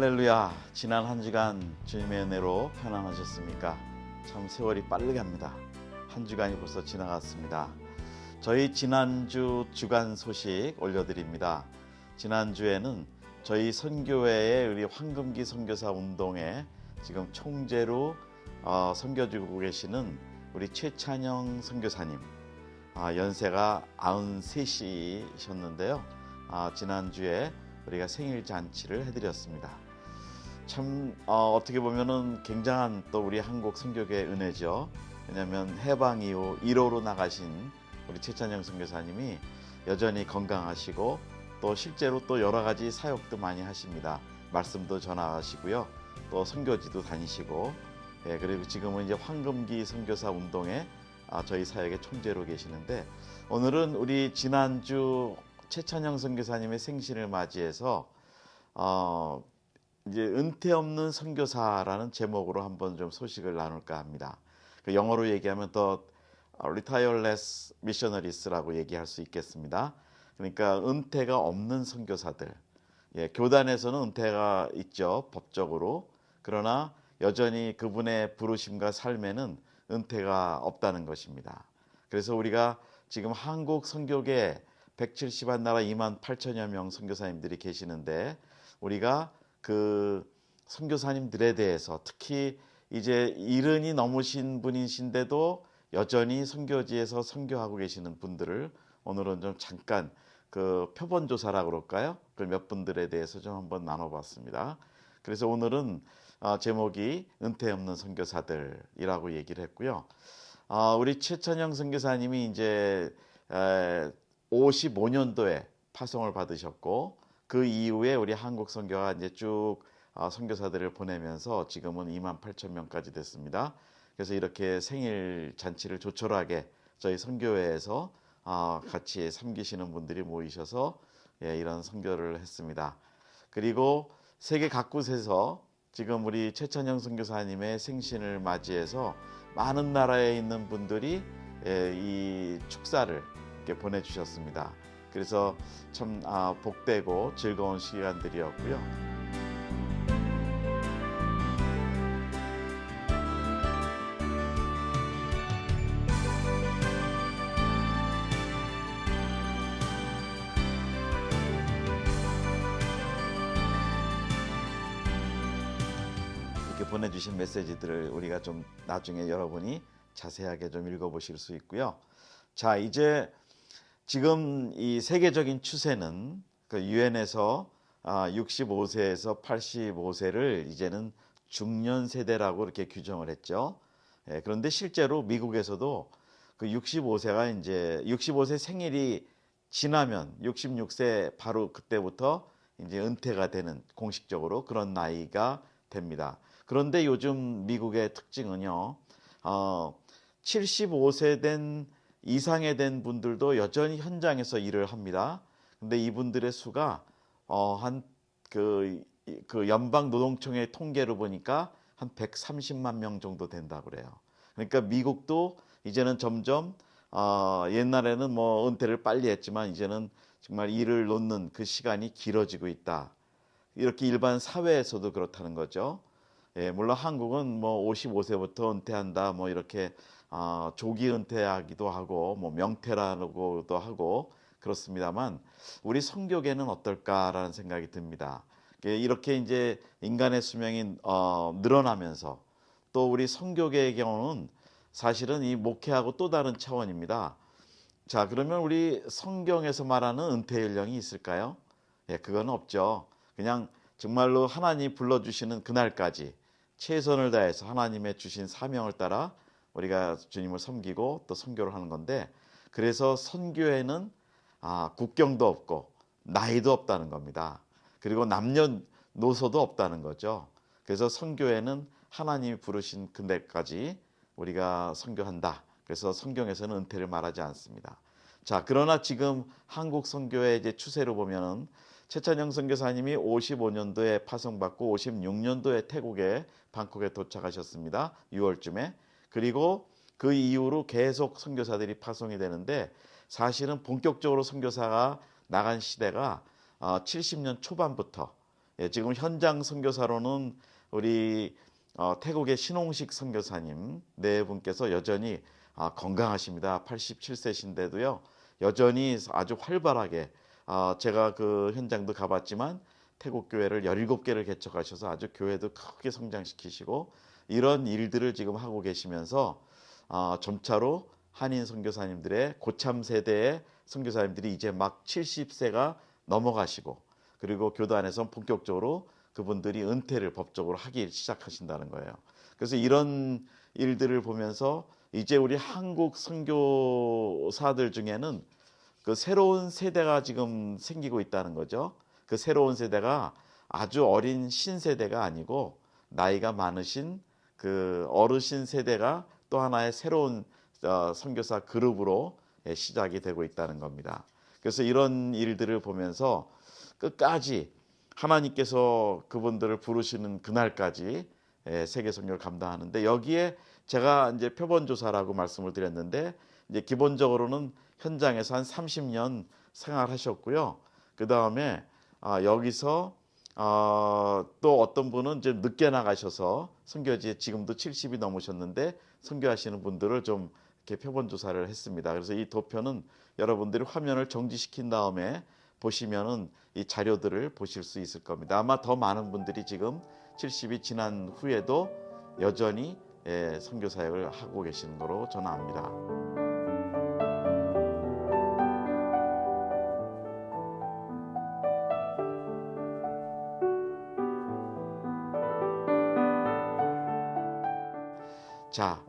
할렐루야. 지난 한 주간 주님의 은혜로 편안하셨습니까? 참 세월이 빠르게 갑니다. 한 주간이 벌써 지나갔습니다. 저희 지난주 주간 소식 올려드립니다. 지난주에는 저희 선교회의 우리 황금기 선교사 운동에 지금 총재로 어, 선교주고 계시는 우리 최찬영 선교사님 아, 연세가 93이셨는데요. 아, 지난주에 우리가 생일 잔치를 해드렸습니다. 참 어, 떻게 보면은 굉장한 또 우리 한국 선교계 은혜죠. 왜냐하면 해방 이후 1호로 나가신 우리 최찬영 선교사님이 여전히 건강하시고 또 실제로 또 여러 가지 사역도 많이 하십니다. 말씀도 전하시고요. 또 선교지도 다니시고 예, 그리고 지금은 이제 황금기 선교사 운동에 아, 저희 사역의 총재로 계시는데 오늘은 우리 지난주 최찬영 선교사님의 생신을 맞이해서 어, 이제 은퇴 없는 선교사라는 제목으로 한번 좀 소식을 나눌까 합니다. 그 영어로 얘기하면 더 Retireless Missionaries라고 얘기할 수 있겠습니다. 그러니까 은퇴가 없는 선교사들. 예, 교단에서는 은퇴가 있죠 법적으로. 그러나 여전히 그분의 부르심과 삶에는 은퇴가 없다는 것입니다. 그래서 우리가 지금 한국 선교계 170한 나라 2만 8천여 명 선교사님들이 계시는데 우리가 그 선교사님들에 대해서 특히 이제 이른이 넘으신 분이신데도 여전히 선교지에서 선교하고 계시는 분들을 오늘은 좀 잠깐 그 표본 조사라 그럴까요? 그 몇 분들에 대해서 좀 한번 나눠봤습니다. 그래서 오늘은 어, 제목이 은퇴 없는 선교사들이라고 얘기를 했고요. 어, 우리 최천영 선교사님이 이제 에, 55년도에 파송을 받으셨고 그 이후에 우리 한국 선교가 이제 쭉 어, 선교사들을 보내면서 지금은 2만 8천 명까지 됐습니다. 그래서 이렇게 생일 잔치를 조촐하게 저희 선교회에서 어, 같이 섬기시는 분들이 모이셔서 예, 이런 선교를 했습니다. 그리고 세계 각곳에서 지금 우리 최찬영 선교사님의 생신을 맞이해서 많은 나라에 있는 분들이 예, 이 축사를 보내주셨습니다. 그래서 참 아, 복되고 즐거운 시간들이었고요. 이렇게 보내주신 메시지들을 우리가 좀 나중에 여러분이 자세하게 좀 읽어보실 수 있고요. 자 이제 지금 이 세계적인 추세는 그 유엔에서 아, 65세에서 85세를 이제는 중년 세대라고 이렇게 규정을 했죠. 예, 그런데 실제로 미국에서도 그 65세가 이제 65세 생일이 지나면 66세 바로 그때부터 이제 은퇴가 되는 공식적으로 그런 나이가 됩니다. 그런데 요즘 미국의 특징은요, 어, 75세 된 이상에 된 분들도 여전히 현장에서 일을 합니다. 근데 이분들의 수가 어, 한그 그 연방 노동청의 통계를 보니까 한 130만 명 정도 된다 그래요. 그러니까 미국도 이제는 점점 어, 옛날에는 뭐 은퇴를 빨리 했지만 이제는 정말 일을 놓는 그 시간이 길어지고 있다. 이렇게 일반 사회에서도 그렇다는 거죠. 예, 물론 한국은 뭐 55세부터 은퇴한다, 뭐 이렇게 어, 조기 은퇴하기도 하고, 뭐 명퇴라고도 하고 그렇습니다만 우리 성교계는 어떨까라는 생각이 듭니다. 예, 이렇게 이제 인간의 수명이 어, 늘어나면서 또 우리 성교계의 경우는 사실은 이 목회하고 또 다른 차원입니다. 자, 그러면 우리 성경에서 말하는 은퇴 연령이 있을까요? 예, 그건 없죠. 그냥 정말로 하나님 불러주시는 그날까지 최선을 다해서 하나님의 주신 사명을 따라 우리가 주님을 섬기고 또 선교를 하는 건데 그래서 선교에는 아, 국경도 없고 나이도 없다는 겁니다. 그리고 남녀노소도 없다는 거죠. 그래서 선교에는 하나님이 부르신 그날까지 우리가 선교한다. 그래서 성경에서는 은퇴를 말하지 않습니다. 자, 그러나 지금 한국 선교의 이제 추세로 보면은 최찬영 선교사님이 55년도에 파송받고 56년도에 태국에 방콕에 도착하셨습니다. 6월쯤에. 그리고 그 이후로 계속 선교사들이 파송이 되는데 사실은 본격적으로 선교사가 나간 시대가 70년 초반부터 예, 지금 현장 선교사로는 우리 어, 태국의 신홍식 선교사님 네 분께서 여전히 아, 건강하십니다. 87세신데도요 여전히 아주 활발하게 아, 제가 그 현장도 가봤지만 태국 교회를 17개를 개척하셔서 아주 교회도 크게 성장시키시고 이런 일들을 지금 하고 계시면서 아, 점차로 한인 선교사님들의 고참 세대의 선교사님들이 이제 막 70세가 넘어가시고 그리고 교단에서 본격적으로 그분들이 은퇴를 법적으로 하기 시작하신다는 거예요. 그래서 이런 일들을 보면서 이제 우리 한국 선교사들 중에는 그 새로운 세대가 지금 생기고 있다는 거죠. 그 새로운 세대가 아주 어린 신세대가 아니고 나이가 많으신 그 어르신 세대가 또 하나의 새로운 어, 선교사 그룹으로 예, 시작이 되고 있다는 겁니다. 그래서 이런 일들을 보면서 끝까지 하나님께서 그분들을 부르시는 그날까지 예, 세계 선교를 감당하는데 여기에 제가 이제 표본 조사라고 말씀을 드렸는데 이제 기본적으로는 현장에서 한 30년 생활하셨고요. 그 다음에 아, 여기서 어, 또 어떤 분은 이제 늦게 나가셔서 선교지에 지금도 70이 넘으셨는데 선교하시는 분들을 좀 이렇게 표본 조사를 했습니다. 그래서 이 도표는 여러분들이 화면을 정지시킨 다음에 보시면은 이 자료들을 보실 수 있을 겁니다. 아마 더 많은 분들이 지금 70이 지난 후에도 여전히 예, 선교 사역을 하고 계시는 거로 저는 압니다. 자,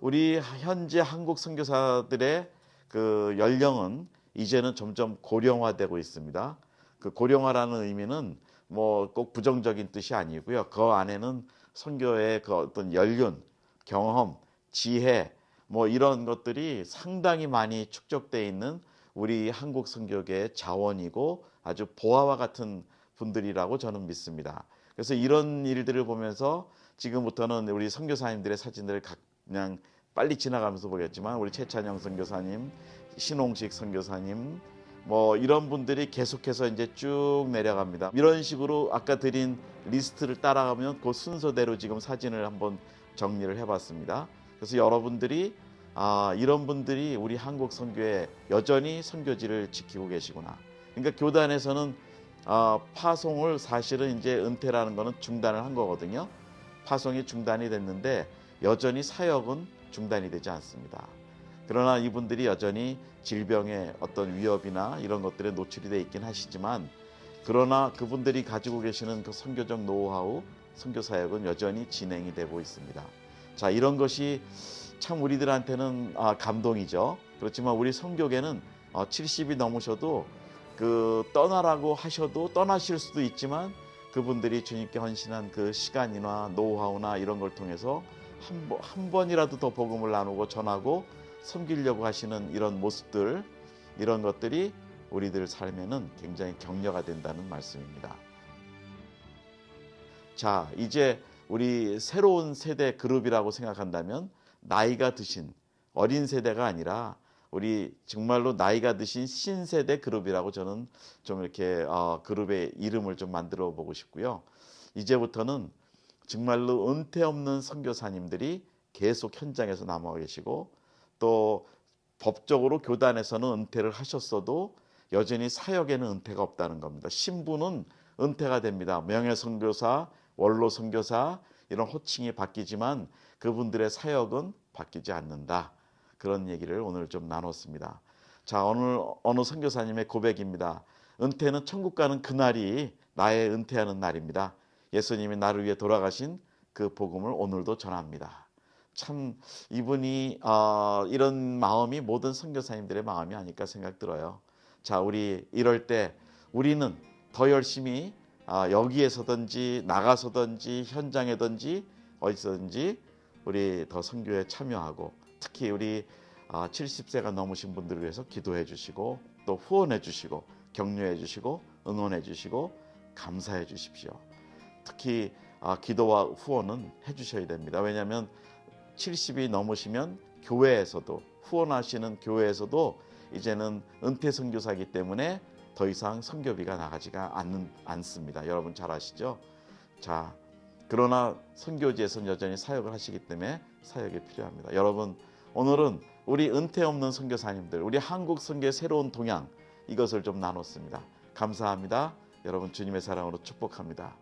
우리 현재 한국 선교사들의 그 연령은 이제는 점점 고령화되고 있습니다. 그 고령화라는 의미는 뭐 꼭 부정적인 뜻이 아니고요. 그 안에는 선교의 그 어떤 연륜, 경험, 지혜 뭐 이런 것들이 상당히 많이 축적돼 있는 우리 한국 선교계의 자원이고 아주 보아와 같은 분들이라고 저는 믿습니다. 그래서 이런 일들을 보면서 지금부터는 우리 선교사님들의 사진들을 각 그냥 빨리 지나가면서 보겠지만 우리 최찬영 선교사님, 신홍식 선교사님 뭐 이런 분들이 계속해서 이제 쭉 내려갑니다. 이런 식으로 아까 드린 리스트를 따라가면 그 순서대로 지금 사진을 한번 정리를 해봤습니다. 그래서 여러분들이 아 이런 분들이 우리 한국 선교에 여전히 선교지를 지키고 계시구나. 그러니까 교단에서는 아, 파송을 사실은 이제 은퇴라는 거는 중단을 한 거거든요. 파송이 중단이 됐는데 여전히 사역은 중단이 되지 않습니다. 그러나 이분들이 여전히 질병의 어떤 위협이나 이런 것들에 노출이 돼 있긴 하시지만 그러나 그분들이 가지고 계시는 그 선교적 노하우, 선교 사역은 여전히 진행이 되고 있습니다. 자, 이런 것이 참 우리들한테는 아, 감동이죠. 그렇지만 우리 선교계는 어, 70이 넘으셔도 그 떠나라고 하셔도 떠나실 수도 있지만 그분들이 주님께 헌신한 그 시간이나 노하우나 이런 걸 통해서 한, 번, 한 번이라도 더 복음을 나누고 전하고 섬기려고 하시는 이런 모습들 이런 것들이 우리들 삶에는 굉장히 격려가 된다는 말씀입니다. 자, 이제 우리 새로운 세대 그룹이라고 생각한다면 나이가 드신 어린 세대가 아니라 우리 정말로 나이가 드신 신세대 그룹이라고 저는 좀 이렇게 어, 그룹의 이름을 좀 만들어 보고 싶고요. 이제부터는 정말로 은퇴 없는 선교사님들이 계속 현장에서 남아 계시고 또 법적으로 교단에서는 은퇴를 하셨어도 여전히 사역에는 은퇴가 없다는 겁니다. 신부는 은퇴가 됩니다. 명예 선교사, 원로 선교사 이런 호칭이 바뀌지만 그분들의 사역은 바뀌지 않는다. 그런 얘기를 오늘 좀 나눴습니다. 자, 오늘 어느 선교사님의 고백입니다. 은퇴는 천국 가는 그날이 나의 은퇴하는 날입니다. 예수님이 나를 위해 돌아가신 그 복음을 오늘도 전합니다. 참 이분이 어, 이런 마음이 모든 선교사님들의 마음이 아닐까 생각 들어요. 자, 우리 이럴 때 우리는 더 열심히 아, 여기에서든지 나가서든지 현장에든지 어디서든지 우리 더 선교에 참여하고 특히 우리 아, 70세가 넘으신 분들을 위해서 기도해 주시고 또 후원해 주시고 격려해 주시고 응원해 주시고 감사해 주십시오. 특히 아, 기도와 후원은 해 주셔야 됩니다. 왜냐하면 70이 넘으시면 교회에서도 후원하시는 교회에서도 이제는 은퇴 선교사이기 때문에 더 이상 선교비가 나가지가 않는 않습니다. 여러분 잘 아시죠? 자, 그러나 선교지에서는 여전히 사역을 하시기 때문에 사역이 필요합니다. 여러분 오늘은 우리 은퇴 없는 선교사님들, 우리 한국 선교의 새로운 동향 이것을 좀 나눴습니다. 감사합니다. 여러분 주님의 사랑으로 축복합니다.